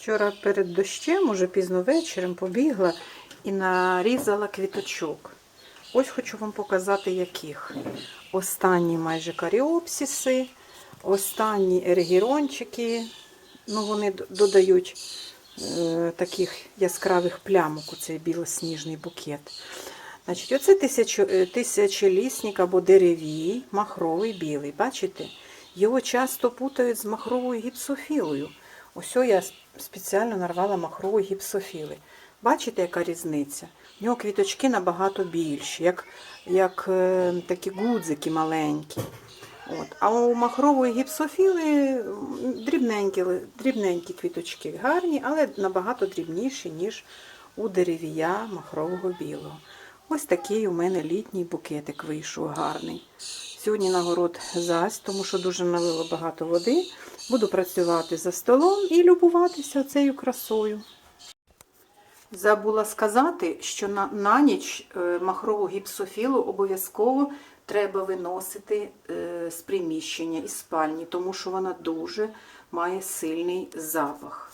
Вчора перед дощем, уже пізно вечором, побігла і нарізала квіточок. Ось хочу вам показати, яких. Останні майже каріопсіси, останні ергірончики. Ну, вони додають е, таких яскравих плямок у цей білосніжний букет. Значить, оце тисячу, е, або деревій, махровий білий. Бачите? Його часто путають з махровою гіпсофілою. Ось я спеціально нарвала махрової гіпсофіли. Бачите, яка різниця? В нього квіточки набагато більші, як, як е, такі гудзики маленькі. От. А у махрової гіпсофіли дрібненькі, дрібненькі квіточки, гарні, але набагато дрібніші, ніж у деревія махрового білого. Ось такий у мене літній букетик вийшов гарний. Сьогодні на город зась, тому що дуже налило багато води. Буду працювати за столом і любуватися цією красою. Забула сказати, що на, на ніч е, махрову гіпсофілу обов'язково треба виносити е, з приміщення із спальні, тому що вона дуже має сильний запах.